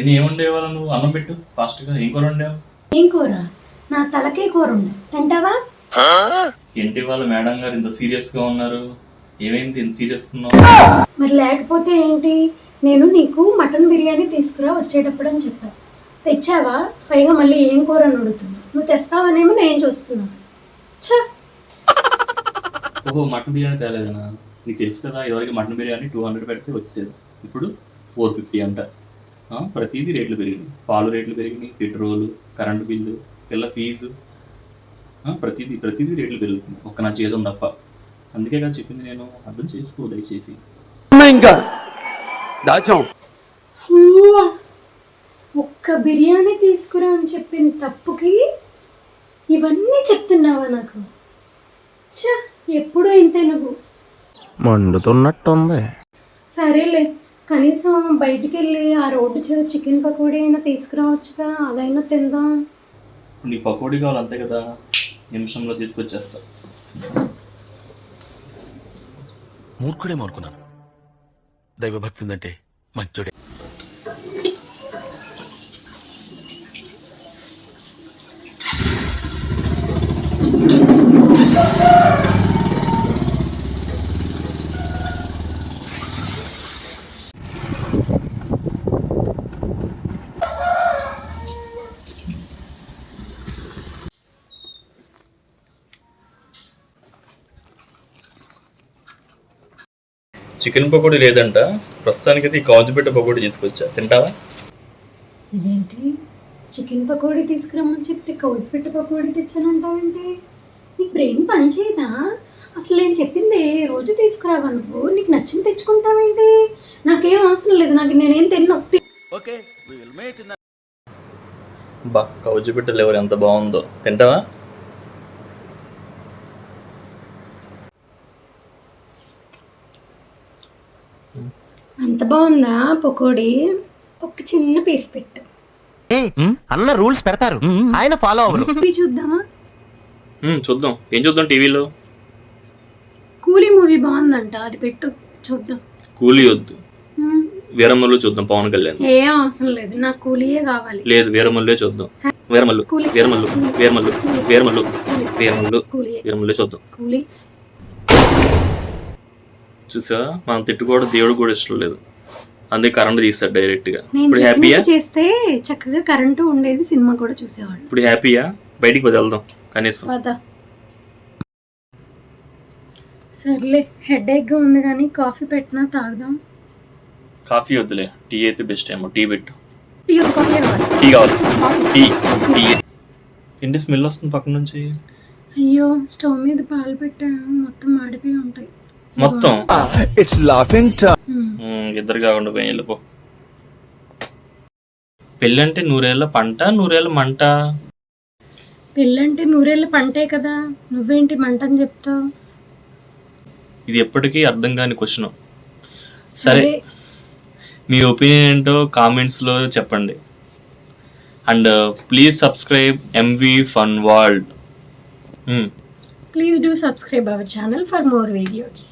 తిని ఏముండేవాళ్ళ నువ్వు? అన్నం పెట్టు ఫాస్ట్గా. ఏం కూర వండావు? ఏం కూర? నా తలకే కూర ఉండు. తింటావా? ఏంటి వాళ్ళ మేడం గారు ఇంత సీరియస్గా ఉన్నారు? ఏమైంది? ఇంత సీరియస్గా ఉన్నావు మరి లేకపోతే ఏంటి? నేను నీకు మటన్ బిర్యానీ తీసుకురా వచ్చేటప్పుడు అని చెప్పా. తెచ్చావా? పైగా మళ్ళీ ఏం కూర అని అడుగుతున్నా. నువ్వు తెస్తావనేమో నేను చూస్తున్నాను ఛ! ఓహో మటన్ బిర్యానీ తేలేదనా నీకు తెలుసు కదా ఇదివరకు మటన్ బిర్యానీ టూ హండ్రెడ్ పెడితే వచ్చేది ఇప్పుడు ఫోర్ ఫిఫ్టీ అంట. ప్రతిదీ రేట్లు పెరిగినాయి. పాలు రేట్లు పెరిగినాయి పెట్రోలు కరెంటు బిల్లు పిల్ల ఫీజు ఆ, ప్రతిదీ ప్రతిదీ రేట్లు పెరుగుతున్నాయి. ఒక్క నా చేదం తప్ప. అందుకే కదా చెప్పింది నేను అర్థం చేసుకో దయచేసి. ఇంకా. దాచాం. ఒక్క బిర్యానీ తీసుకురా అని చెప్పిన తప్పుకి ఇవన్నీ చెప్తున్నావా నాకు? ఛ ఎప్పుడూ ఇంతే నువ్వు. మండుతున్నట్టుంది. సరేలే కనీసం బయటికి వెళ్ళి ఆ రోడ్డు చివరి చికెన్ పకోడీ అయినా తీసుకురావచ్చుగా? అదైనా తిందాం. నీ పకోడీ కావాలి అంతే కదా. నిమిషంలో తీసుకొచ్చేస్తా. మూర్ఖుడేమో అనుకున్నాను. దైవభక్తి ఉందంటే మంచోడే. చికెన్ పకోడీ లేదంట. ప్రస్తుతానికైతే ఈ కాజుపెట్ట పకోడీ తీసుకొచ్చా. తింటావా? ఇదేంటి? చికెన్ పకోడీ తీసుకురమ్మని చెప్తే కౌజుపెట్ట పకోడీ తెచ్చానంటావేంటి? నీకు బ్రెయిన్ పనిచేయదా? అసలు నేను చెప్పింది రోజు తీసుకురావా నువ్వు? నీకు నచ్చింది తెచ్చుకుంటావేంటి? నాకేం అవసరం లేదు. నాకు నేనేం తిన్నా ఓకే బా కౌజుపెట్ట లెవర్ ఎంత బాగుందో. తింటావా? అంత బాగుందా పకోడీ? ఒక చిన్న పీస్ పెట్టు. అన్న రూల్స్ పెడతారు. ఆయన ఫాలో అవ్వరు. ఇవి చూద్దామా? చూద్దాం. ఏం చూద్దాం టీవీలో? కూలీ మూవీ బాగుందంట. అది పెట్టు. చూద్దాం. కూలీ వద్దు. వీరమల్లు చూద్దాం పవన్ కళ్యాణ్. ఏం అవసరం లేదు. నాకు కూలీయే కావాలి. లేదు వీరమల్లుే చూద్దాం. వీరమల్లు. కూలీ. వీరమల్లు. వీరమల్లు. వీరమల్లు వీరమల్లు. కూలీ. వీరమల్లు. చూద్దాం. కూలీ. చూసా? మనం తిట్టుకోవడం దేవుడు కూడా ఇష్టం లేదు. అందుకే కరెంట్ తీస్తాడు డైరెక్ట్గా. ఇప్పుడు హ్యాపీయా చేస్తే చక్కగా కరెంటు ఉండేది సినిమా కూడా చూసేవాళ్ళు. ఇప్పుడు హ్యాపీయా బయటికి వెళ్దాం కనీసం. సర్లే హెడ్గా ఉంది కానీ కాఫీ పెట్టినా తాగుదాం. కాఫీ వద్దులే. టీ అయితే బెస్ట్ ఏమో. టీ పెట్టు. టీ కావాలి. Tea tea tea. తింటే స్మెల్ వస్తుంది పక్క నుంచి. అయ్యో స్టవ్ మీద పాలు పెట్టాను. మొత్తం మాడిపోయి ఉంటాయి. మొత్తం. ఇట్స్ లాఫింగ్ ఇద్దరు కాకుండా పోయి వెళ్ళిపో. పెళ్ళంటే నూరేళ్ళ పంట నూరేళ్ళ మంట. పెళ్ళంటే నూరేళ్ళ పంటే కదా. నువ్వేంటి మంట అని చెప్తావు? ఇది ఎప్పటికీ అర్థం కాని క్వశ్చన్. సరే మీ ఒపీనియన్ ఏంటో కామెంట్స్లో చెప్పండి. And please subscribe MV fun world please do subscribe our channel for more videos.